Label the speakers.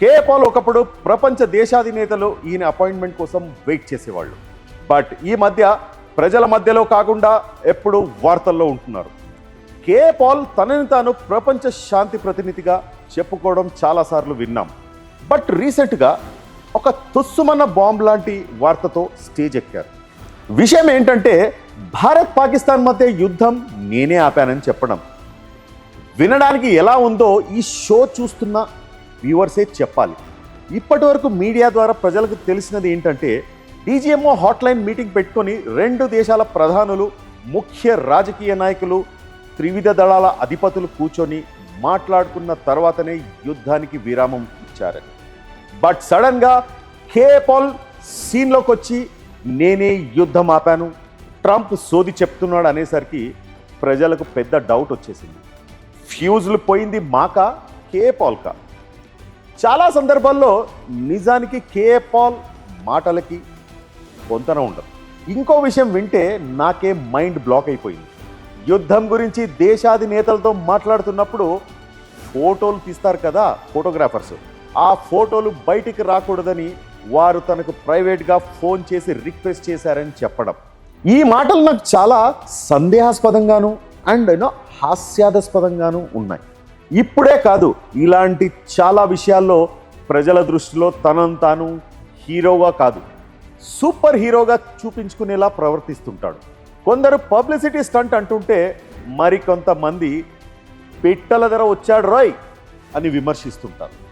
Speaker 1: KA Paul ఒకప్పుడు ప్రపంచ దేశాధినేతలు ఈయన అపాయింట్మెంట్ కోసం వెయిట్ చేసేవాళ్ళు. బట్ ఈ మధ్య ప్రజల మధ్యలో కాకుండా ఎప్పుడు వార్తల్లో ఉంటున్నారు. కే పాల్ తనని తాను ప్రపంచ శాంతి ప్రతినిధిగా చెప్పుకోవడం చాలాసార్లు విన్నాం. బట్ రీసెంట్గా ఒక తుస్సుమన్న బాంబ్ లాంటి వార్తతో స్టేజ్ ఎక్కారు. విషయం ఏంటంటే భారత్ పాకిస్తాన్ మధ్య యుద్ధం నేనే ఆపానని చెప్పడం. వినడానికి ఎలా ఉందో ఈ షో చూస్తున్న వ్యూవర్సే చెప్పాలి. ఇప్పటి వరకు మీడియా ద్వారా ప్రజలకు తెలిసినది ఏంటంటే డీజీఎంఓ హాట్లైన్ మీటింగ్ పెట్టుకొని రెండు దేశాల ప్రధానులు ముఖ్య రాజకీయ నాయకులు త్రివిధ దళాల అధిపతులు కూర్చొని మాట్లాడుకున్న తర్వాతనే యుద్ధానికి విరామం ఇచ్చారని. బట్ సడన్గా కే పాల్ సీన్లోకి వచ్చి నేనే యుద్ధం ఆపాను ట్రంప్ సోది చెప్తున్నాడు అనేసరికి ప్రజలకు పెద్ద డౌట్ వచ్చేసింది. ఫ్యూజులు పోయింది మాక కే పాల్కా చాలా సందర్భాల్లో నిజానికి కే పాల్ మాటలకి పొంతన ఉండదు. ఇంకో విషయం వింటే నాకే మైండ్ బ్లాక్ అయిపోయింది. యుద్ధం గురించి దేశాధినేతలతో మాట్లాడుతున్నప్పుడు ఫోటోలు తీస్తారు కదా ఫోటోగ్రాఫర్స్. ఆ ఫోటోలు బయటికి రాకూడదని వారు తనకు ప్రైవేట్గా ఫోన్ చేసి రిక్వెస్ట్ చేశారని చెప్పడం. ఈ మాటలు నాకు చాలా సందేహాస్పదంగాను అండ్ యూనో హాస్యాస్పదంగాను ఉన్నాయి. ఇప్పుడే కాదు ఇలాంటి చాలా విషయాల్లో ప్రజల దృష్టిలో తనను తాను హీరోగా కాదు సూపర్ హీరోగా చూపించుకునేలా ప్రవర్తిస్తుంటాడు. కొందరు పబ్లిసిటీ స్టంట్ అంటుంటే మరికొంతమంది పిట్టల ధర వచ్చాడు రాయ్ అని విమర్శిస్తుంటారు.